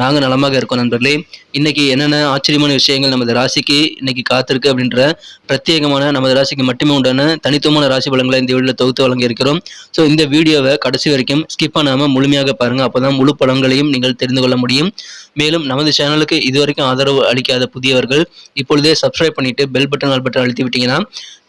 நாங்கள் நலமாக இருக்கோம் நண்பர்களே. இன்றைக்கி என்னென்ன ஆச்சரியமான விஷயங்கள் நமது ராசிக்கு இன்றைக்கி காத்திருக்கு அப்படின்ற பிரத்யேகமான நமது ராசிக்கு மட்டுமே உண்டான தனித்துவமான ராசி பலன்களை இந்த வீடியோவில் தொகுத்து வழங்கியிருக்கிறோம் ஸோ இந்த வீடியோவை கடைசி வரைக்கும் ஸ்கிப் பண்ணாமல் முழுமையாக பாருங்கள் அப்போ தான் முழு பலன்களையும் நீங்கள் தெரிந்து கொள்ள முடியும். மேலும் நமது சேனலுக்கு இதுவரைக்கும் ஆதரவு அளிக்காத புதியவர்கள் இப்பொழுதே சப்ஸ்கிரைப் பண்ணிவிட்டு பெல் பட்டன் ஆல் பட்டன் அழுத்தி விட்டீங்கன்னா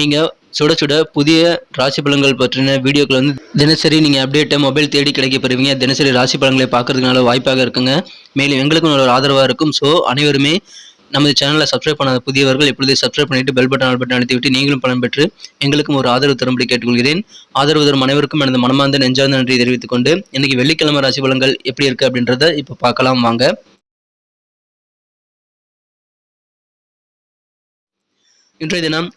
நீங்கள் சுட சுட புதிய ராசி பலன்கள் பற்றின வீடியோக்கள் வந்து தினசரி நீங்கள் அப்டேட்டை மொபைல் தேடி கிடைக்க பெறுவீங்க. தினசரி ராசி பலன்களை பார்க்கறதுனால வாய்ப்பாக இருக்குங்க. மேலும் எங்களுக்கும் ஒரு ஆதரவாக இருக்கும். ஸோ அனைவருமே நமது சேனலை சப்ஸ்கிரைப் பண்ணாத புதியவர்கள் எப்பொழுது சப்ஸ்கிரைப் பண்ணிவிட்டு பெல் பட்டன் ஆல் பட்டன் அழுத்தி விட்டு நீங்களும் பலன் பெற்று எங்களுக்கும் ஒரு ஆதரவு தரும்படி கேட்டுக்கொள்கிறேன். ஆதரவு தரும் அனைவருக்கும் எனது மனமார்ந்த நெஞ்சார்ந்த நன்றி தெரிவித்துக் கொண்டு இன்னைக்கு வெள்ளிக்கிழமை ராசி பலன்கள் எப்படி இருக்கு அப்படின்றத இப்போ பார்க்கலாம் வாங்க. இன்றைய தினம்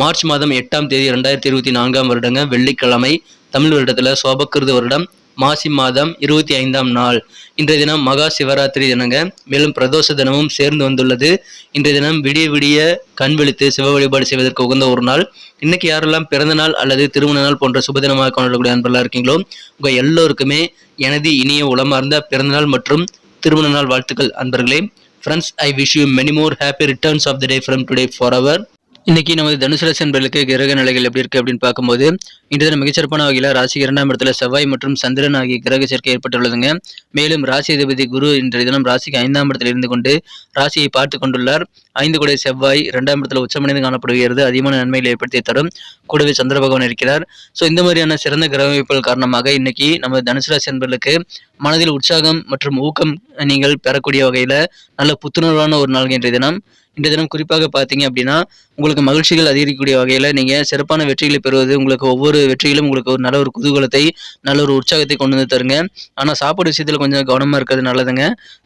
மார்ச் மாதம் எட்டாம் தேதி ரெண்டாயிரத்தி இருபத்தி நான்காம் வருடங்க வெள்ளிக்கிழமை தமிழ் வருடத்தில் சோபக்கிருது வருடம் மாசி மாதம் இருபத்தி ஐந்தாம் நாள். இன்றைய தினம் மகா சிவராத்திரி தினங்க. மேலும் பிரதோஷ தினமும் சேர்ந்து வந்துள்ளது. இன்றைய தினம் விடிய விடிய கண் விழித்து சிவ வழிபாடு செய்வதற்கு உகந்த ஒரு நாள். இன்னைக்கு யாரெல்லாம் பிறந்த நாள் அல்லது திருமண நாள் போன்ற சுபதினமாக கொண்டாடக்கூடிய அன்பெல்லாம் இருக்கீங்களோ உங்க எல்லோருக்குமே எனது இனிய உளமார்ந்த பிறந்தநாள் மற்றும் திருமண நாள் வாழ்த்துக்கள் அன்பர்களே. Friends I wish you many more happy returns of the day from today for our இன்னைக்கு நமது தனுசு ராசி என்பர்களுக்கு கிரக நிலைகள் எப்படி இருக்கு அப்படின்னு பார்க்கும்போது இன்று தினம் மிகச்சிறப்பான வகையில் ராசி இரண்டாம் இடத்துல செவ்வாய் மற்றும் சந்திரன் ஆகிய கிரக சேர்க்கை ஏற்பட்டுள்ளதுங்க. மேலும் ராசி அதிபதி குரு இன்றைய தினம் ராசிக்கு ஐந்தாம் இடத்தில் இருந்து கொண்டு ராசியை பார்த்து கொண்டுள்ளார். ஐந்து கூட செவ்வாய் இரண்டாம் இடத்துல உச்சமடைந்து காணப்படுகிறது. அதிகமான நன்மைகளை ஏற்படுத்தி தரும். கூடவே சந்திர பகவான் இருக்கிறார். ஸோ இந்த மாதிரியான சிறந்த கிரக அமைப்புகள் காரணமாக இன்னைக்கு நமது தனுசு ராசி என்பர்களுக்கு மனதில் உற்சாகம் மற்றும் ஊக்கம் நீங்கள் பெறக்கூடிய வகையில் நல்ல புத்துணர்வான ஒரு நாள் இன்றைய தினம். இன்றைய தினம் குறிப்பாக பார்த்தீங்க அப்படின்னா உங்களுக்கு மகிழ்ச்சிகள் அதிகரிக்கக்கூடிய வகையில் நீங்கள் சிறப்பான வெற்றிகளை பெறுவது உங்களுக்கு ஒவ்வொரு வெற்றிகளும் உங்களுக்கு ஒரு நல்ல ஒரு குதூகலத்தை நல்ல ஒரு உற்சாகத்தை கொண்டு வந்து தருங்க. ஆனால் சாப்பாடு விஷயத்தில் கொஞ்சம் கவனமாக இருக்கிறது நல்லதுங்க.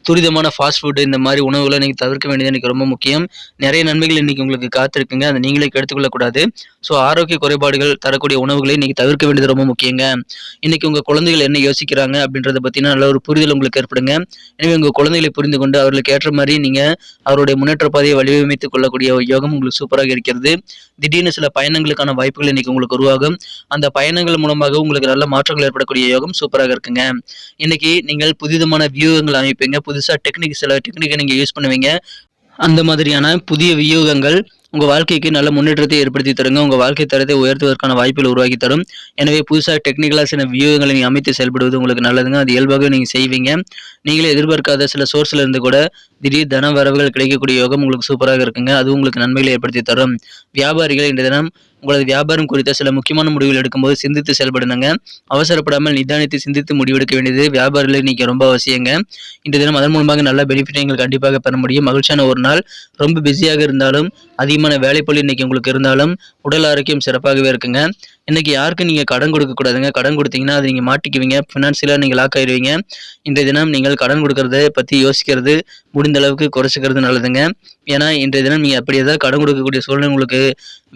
துரிதமான ஃபாஸ்ட் ஃபுட்டு இந்த மாதிரி உணவுகளை நீங்கள் தவிர்க்க வேண்டியது எனக்கு ரொம்ப முக்கியம். நிறைய நன்மைகள் இன்றைக்கி உங்களுக்கு காத்திருக்குங்க. அதை நீங்களே கெடுத்துக்கொள்ளக்கூடாது. ஸோ ஆரோக்கிய குறைபாடுகள் தரக்கூடிய உணவுகளை நீங்கள் தவிர்க்க வேண்டியது ரொம்ப முக்கியங்க. இன்றைக்கி உங்கள் குழந்தைகள் என்ன யோசிக்கிறாங்க அப்படின்றத பற்றின நல்ல ஒரு புரிதல் உங்களுக்கு ஏற்படுங்க. எனவே உங்கள் குழந்தைகளை புரிந்து கொண்டு அவர்களுக்கு ஏற்ற மாதிரி நீங்கள் அவருடைய முன்னேற்ற பாதையை வடிவமைத்துக் கொள்ளக்கூடிய யோகம் உங்களுக்கு சூப்பராக இருக்கிறது. திடீர்னு சில பயணங்களுக்கான வாய்ப்புகள் இன்னைக்கு உங்களுக்கு உருவாகும். அந்த பயணங்கள் மூலமாக உங்களுக்கு நல்ல மாற்றங்கள் ஏற்படக்கூடிய யோகம் சூப்பராக இருக்குங்க. இன்னைக்கு நீங்கள் புதிதமான வியூகங்கள் அமைப்பீங்க. புதுசாக டெக்னிக் சில டெக்னிக்கை நீங்கள் யூஸ் பண்ணுவீங்க. அந்த மாதிரியான புதிய வியூகங்கள் உங்கள் வாழ்க்கைக்கு நல்ல முன்னேற்றத்தை ஏற்படுத்தி தருங்க. உங்கள் வாழ்க்கை தரத்தை உயர்த்துவதற்கான வாய்ப்புகள் உருவாக்கி தரும். எனவே புதுசாக டெக்னிக்கலாக சில வியூகங்களை நீங்கள் அமைத்து செயல்படுவது உங்களுக்கு நல்லதுங்க. அது இயல்பாக நீங்கள் செய்வீங்க. நீங்களே எதிர்பார்க்காத சில சோர்ஸில் இருந்து கூட திடீர் தன வரவுகள் கிடைக்கக்கூடிய யோகம் உங்களுக்கு சூப்பராக இருக்குங்க. அது உங்களுக்கு நன்மைகளை ஏற்படுத்தி தரும். வியாபாரிகள் இன்றைய தினம் உங்களது வியாபாரம் குறித்த சில முக்கியமான முடிவுகள் எடுக்கும்போது சிந்தித்து செயல்படுங்க அவசரப்படாமல் நிதானித்து சிந்தித்து முடிவெடுக்க வேண்டியது வியாபாரிகள் இன்னைக்கு ரொம்ப அவசியங்க. இந்த தினம் அதன் மூலமாக நல்ல பெனிஃபிட் நீங்கள் கண்டிப்பாக பெற முடியும். மகிழ்ச்சியான ஒரு நாள். ரொம்ப பிஸியாக இருந்தாலும் அதிகமான வேலைப்பொழி இன்னைக்கு உங்களுக்கு இருந்தாலும் உடல் ஆரோக்கியம் சிறப்பாகவே இருக்குங்க. இன்னைக்கு யாருக்கும் நீங்கள் கடன் கொடுக்கக்கூடாதுங்க கடன் கொடுத்தீங்கன்னா அது நீங்கள் மாட்டிக்குவீங்க. ஃபினான்சியலாக நீங்கள் லாக் ஆயிடுவீங்க. இன்றைய தினம் நீங்கள் கடன் கொடுக்கறத பத்தி யோசிக்கிறது முடிந்த அளவுக்கு குறைச்சிக்கிறது நல்லதுங்க. ஏன்னா இன்றைய தினம் நீங்கள் அப்படி ஏதாவது கடன் கொடுக்கக்கூடிய சூழ்நிலை உங்களுக்கு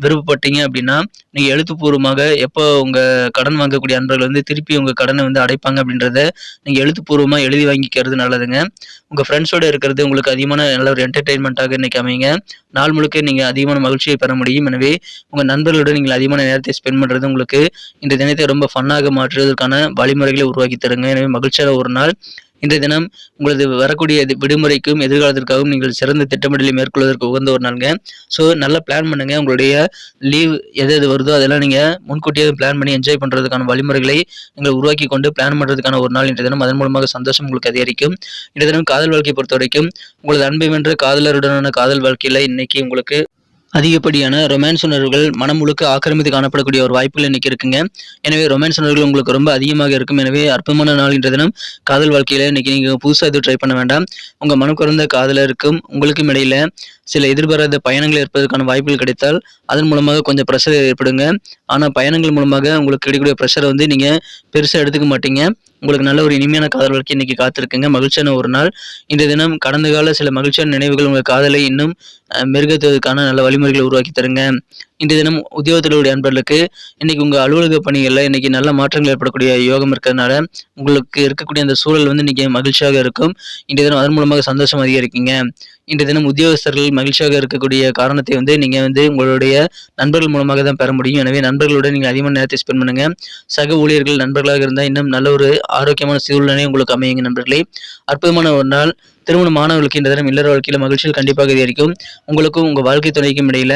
விருப்பப்பட்டீங்க அப்படின்னா நீங்க எழுத்துப்பூர்வமாக எப்போ உங்க கடன் வாங்கக்கூடிய அன்பர்கள் வந்து திருப்பி உங்க கடனை வந்து அடைப்பாங்க அப்படின்றத நீங்க எழுத்துப்பூர்வமாக எழுதி வாங்கிக்கிறது நல்லதுங்க. உங்க ஃப்ரெண்ட்ஸோட இருக்கிறது உங்களுக்கு அதிகமான நல்ல ஒரு என்டர்டைன்மெண்ட்டாக இன்னைக்கு அமைங்க நாள் முழுக்க நீங்கள் அதிகமான மகிழ்ச்சியை பெற முடியும். எனவே உங்க நண்பர்களோடு நீங்கள் அதிகமான நேரத்தை ஸ்பெண்ட் பண்ணுறது பண்றது உங்களுக்கு இந்த தினத்தை ரொம்ப ஃபன்னாக மாற்றுவதற்கான வழிமுறைகளை உருவாக்கி தருங்க. எனவே மகிழ்ச்சியான ஒரு நாள். இன்றைய தினம் உங்களது வரக்கூடிய விடுமுறைக்கும் எதிர்காலத்திற்காகவும் நீங்கள் சிறந்த திட்டமிடலை மேற்கொள்வதற்கு உகந்த ஒரு நாளுங்க. ஸோ நல்லா பிளான் பண்ணுங்கள் உங்களுடைய லீவ் எது எது வருதோ அதெல்லாம் நீங்கள் முன்கூட்டியே பிளான் பண்ணி என்ஜாய் பண்ணுறதுக்கான வழிமுறைகளை நீங்கள் உருவாக்கி கொண்டு பிளான் பண்ணுறதுக்கான ஒரு நாள் இன்றைய தினம். அதன் மூலமாக சந்தோஷம் உங்களுக்கு அதிகரிக்கும். இன்றைய தினம் காதல் வாழ்க்கையை பொறுத்த வரைக்கும் உங்களது அன்பை வென்ற காதலருடனான காதல் வாழ்க்கையில் இன்னைக்கு உங்களுக்கு அதிகப்படியான ரொமான்ஸ் உணர்வுகள் மனம் முழுக்க ஆக்கிரமித்து காணப்படக்கூடிய ஒரு வாய்ப்புகள் இன்னைக்கு இருக்குங்க. எனவே ரொமான்ஸ் உணர்வுகள் உங்களுக்கு ரொம்ப அதிகமாக இருக்கும். எனவே அற்புதமான நாள் தினம் காதல் வாழ்க்கையில இன்னைக்கு நீங்க புதுசாக எதுவும் ட்ரை பண்ண வேண்டாம். உங்க மனம் குறைந்த காதலருக்கும் உங்களுக்கும் இடையில சில எதிர்பாராத பயணங்கள் ஏற்பதற்கான வாய்ப்புகள் கிடைத்தால் அதன் மூலமாக கொஞ்சம் ப்ரெஷர் ஏற்படுங்க. ஆனால் பயணங்கள் மூலமாக உங்களுக்கு கிடைக்கக்கூடிய ப்ரெஷரை வந்து நீங்கள் பெருசாக எடுத்துக்க மாட்டீங்க. உங்களுக்கு நல்ல ஒரு இனிமையான காதல் வாழ்க்கை இன்னைக்கு காத்திருக்குங்க. மகிழ்ச்சியான ஒரு நாள். இந்த தினம் கடந்த கால சில மகிழ்ச்சியான நினைவுகள் உங்கள் காதலை இன்னும் அஹ், மெருகேற்றுவதற்கான நல்ல வழிமுறைகளை உருவாக்கி தருங்க. இன்றைய தினம் உத்தியோகத்திலுடைய அன்பர்களுக்கு இன்னைக்கு உங்கள் அலுவலக பணிகளில் இன்னைக்கு நல்ல மாற்றங்கள் ஏற்படக்கூடிய யோகம் இருக்கிறதுனால உங்களுக்கு இருக்கக்கூடிய அந்த சூழல் வந்து இன்னைக்கு மகிழ்ச்சியாக இருக்கும். இன்றைய தினம் அதன் மூலமாக சந்தோஷம் அதிகரிக்கீங்க. இன்றைய தினம் உத்தியோகஸ்தர்கள் மகிழ்ச்சியாக இருக்கக்கூடிய காரணத்தை வந்து நீங்கள் வந்து உங்களுடைய நண்பர்கள் மூலமாக தான் பெற முடியும். எனவே நண்பர்களுடன் நீங்கள் அதிகமான நேரத்தை ஸ்பெண்ட் பண்ணுங்க. சக ஊழியர்கள் நண்பர்களாக இருந்தால் இன்னும் நல்ல ஒரு ஆரோக்கியமான சூழ்நிலை உங்களுக்கு அமையுங்க நண்பர்களே. அற்புதமான ஒரு நாள். திருமண மாணவர்களுக்கு இந்த தினம் இல்லற வாழ்க்கையில் மகிழ்ச்சியில் கண்டிப்பாக அதிகரிக்கும். உங்களுக்கும் உங்கள் வாழ்க்கை துணைக்கும் இடையில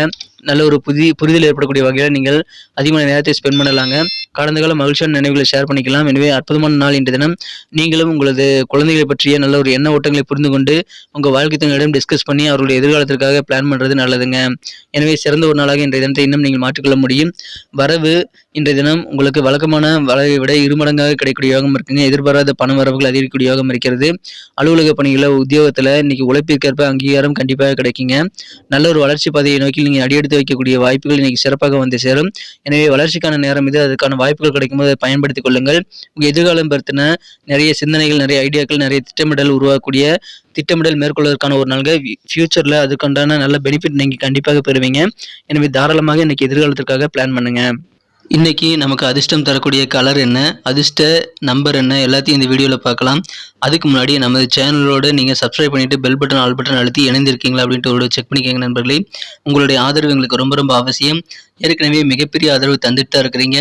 நல்ல ஒரு புதிய புரிதல் ஏற்படக்கூடிய வகையில் நீங்கள் அதிகமான நேரத்தை ஸ்பெண்ட் பண்ணலாங்க. கடந்த கால மகிழ்ச்சியான நினைவுகளை ஷேர் பண்ணிக்கலாம். எனவே அற்புதமான நாள் இன்று தினம். நீங்களும் உங்களது குழந்தைகளை பற்றிய நல்ல ஒரு எண்ண ஓட்டங்களை புரிந்து கொண்டு உங்கள் வாழ்க்கை தங்களிடம் டிஸ்கஸ் பண்ணி அவருடைய எதிர்காலத்திற்காக பிளான் பண்ணுறது நல்லதுங்க. எனவே சிறந்த ஒரு நாளாக இன்றைய தினத்தை இன்னும் நீங்கள் மாற்றிக்கொள்ள முடியும். வரவு இன்றைய தினம் உங்களுக்கு வழக்கமான வரவை விட இருமடங்காக கிடைக்கக்கூடிய யோகம் இருக்குங்க. எதிர்பாராத பண வரவுகள் அதிகரிக்கக்கூடிய யோகம் இருக்கிறது. அலுவலக பணிகளை உத்தியோகத்தில் இன்னைக்கு உழைப்பிற்கேற்ப அங்கீகாரம் கண்டிப்பாக கிடைக்குங்க. நல்ல ஒரு வளர்ச்சி பாதையை நோக்கி நீங்கள் அடியெடுத்து வைக்கக்கூடிய வாய்ப்புகள் இன்னைக்கு சிறப்பாக வந்து சேரும். எனவே வளர்ச்சிக்கான நேரம் இது. அதுக்கான வாய்ப்புகள் கிடைக்கும்போது அதை பயன்படுத்திக் கொள்ளுங்கள். உங்கள் எதிர்காலம் பற்றின நிறைய சிந்தனைகள் நிறைய ஐடியாக்கள் நிறைய திட்டமிடல் உருவாக்கக்கூடிய திட்டமிடல் மேற்கொள்வதற்கான ஒரு நாள்கள் ஃபியூச்சரில் அதுக்குண்டான நல்ல பெனிஃபிட் நீங்கள் கண்டிப்பாக பெறுவீங்க. எனவே தாராளமாக இன்றைக்கி எதிர்காலத்திற்காக பிளான் பண்ணுங்கள் இன்றைக்கி நமக்கு அதிர்ஷ்டம் தரக்கூடிய கலர் என்ன? அதிர்ஷ்ட நம்பர் என்ன? எல்லாத்தையும் இந்த வீடியோவில் பார்க்கலாம். அதுக்கு முன்னாடி நமது சேனலோடு நீங்கள் சப்ஸ்கிரைப் பண்ணிவிட்டு பெல் பட்டன் ஆல் பட்டன் அழுத்தி இணைந்திருக்கீங்களா அப்படின்ட்டு ஒரு செக் பண்ணிக்கோங்க நண்பர்களே. உங்களுடைய ஆதரவு எங்களுக்கு ரொம்ப ரொம்ப அவசியம். ஏற்கனவே மிகப்பெரிய ஆதரவு தந்துட்டு தான் இருக்கிறீங்க.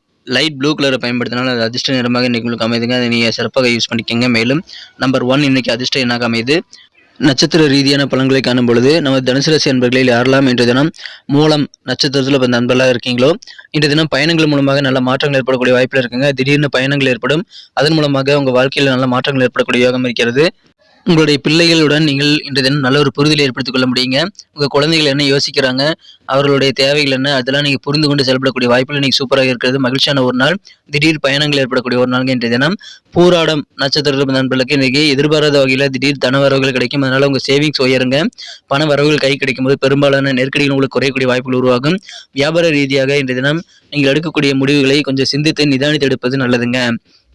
லைட் ப்ளூ கலரை பயன்படுத்தினாலும் அது அதிர்ஷ்ட நிறமாக இன்னைக்கு உங்களுக்கு அமைதுங்க. அதை நீங்கள் சிறப்பாக யூஸ் பண்ணிக்கோங்க. மேலும் நம்பர் ஒன் இன்னைக்கு அதிர்ஷ்ட எண்ணாக அமையுது நட்சத்திர ரீதியான பலன்களை காணும் பொழுது நம்ம தனுசு ராசி அன்பர்களில் யாரெல்லாம் இன்றைய தினம் மூலம் நட்சத்திரத்தில் இப்போ நண்பர்களாக இருக்கீங்களோ இன்றைய தினம் பயணங்கள் மூலமாக நல்ல மாற்றங்கள் ஏற்படக்கூடிய வாய்ப்பில் இருக்குங்க. திடீர்னு பயணங்கள் ஏற்படும். அதன் மூலமாக உங்கள் வாழ்க்கையில் நல்ல மாற்றங்கள் ஏற்படக்கூடிய யோகம் இருக்கிறது. உங்களுடைய பிள்ளைகளுடன் நீங்கள் இன்றைய தினம் நல்ல ஒரு புரிதலை ஏற்படுத்திக் கொள்ள முடியுங்க. உங்கள் குழந்தைகள் என்ன யோசிக்கிறாங்க? அவர்களுடைய தேவைகள் என்ன? அதெல்லாம் நீங்கள் புரிந்து கொண்டு செயல்படக்கூடிய வாய்ப்புகள் இன்றைக்கி சூப்பராக இருக்கிறது. மகிழ்ச்சியான ஒரு நாள். திடீர் பயணங்கள் ஏற்படக்கூடிய ஒரு நாள் இன்றைய தினம். பூராடம் நட்சத்திர நண்பர்களுக்கு இன்றைக்கி எதிர்பாராத வகையில் திடீர் தன வரவுகள் கிடைக்கும். அதனால் உங்கள் சேவிங்ஸ் உயருங்க. பண வரவுகள் கை கிடைக்கும் போது பெரும்பாலான நெருக்கடிகள் உங்களுக்கு குறையக்கூடிய வாய்ப்புகள் உருவாகும். வியாபார ரீதியாக இன்றைய தினம் நீங்கள் எடுக்கக்கூடிய முடிவுகளை கொஞ்சம் சிந்தித்து நிதானித்து எடுப்பது நல்லதுங்க.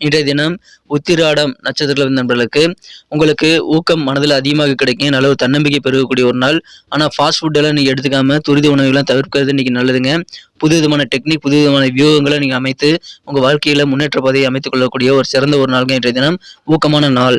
இன்றைய தினம் உத்திராடம் நட்சத்திர நண்பர்களுக்கு உங்களுக்கு ஊக்கம் மனதில் அதிகமாக கிடைக்கும். நல்ல ஒரு தன்னம்பிக்கை பெருகக்கூடிய ஒரு நாள். ஆனால் ஃபாஸ்ட் ஃபுட்டெல்லாம் நீங்கள் எடுத்துக்காம துரித உணவுகள்லாம் தவிர்க்கிறது இன்னைக்கு நல்லதுங்க. புது விதமான டெக்னிக் புது விதமான வியூகங்களை நீங்கள் அமைத்து உங்கள் வாழ்க்கையில் முன்னேற்ற பாதையை அமைத்துக் கொள்ளக்கூடிய ஒரு சிறந்த ஒரு நாள்ங்க இன்றைய தினம். ஊக்கமான நாள்.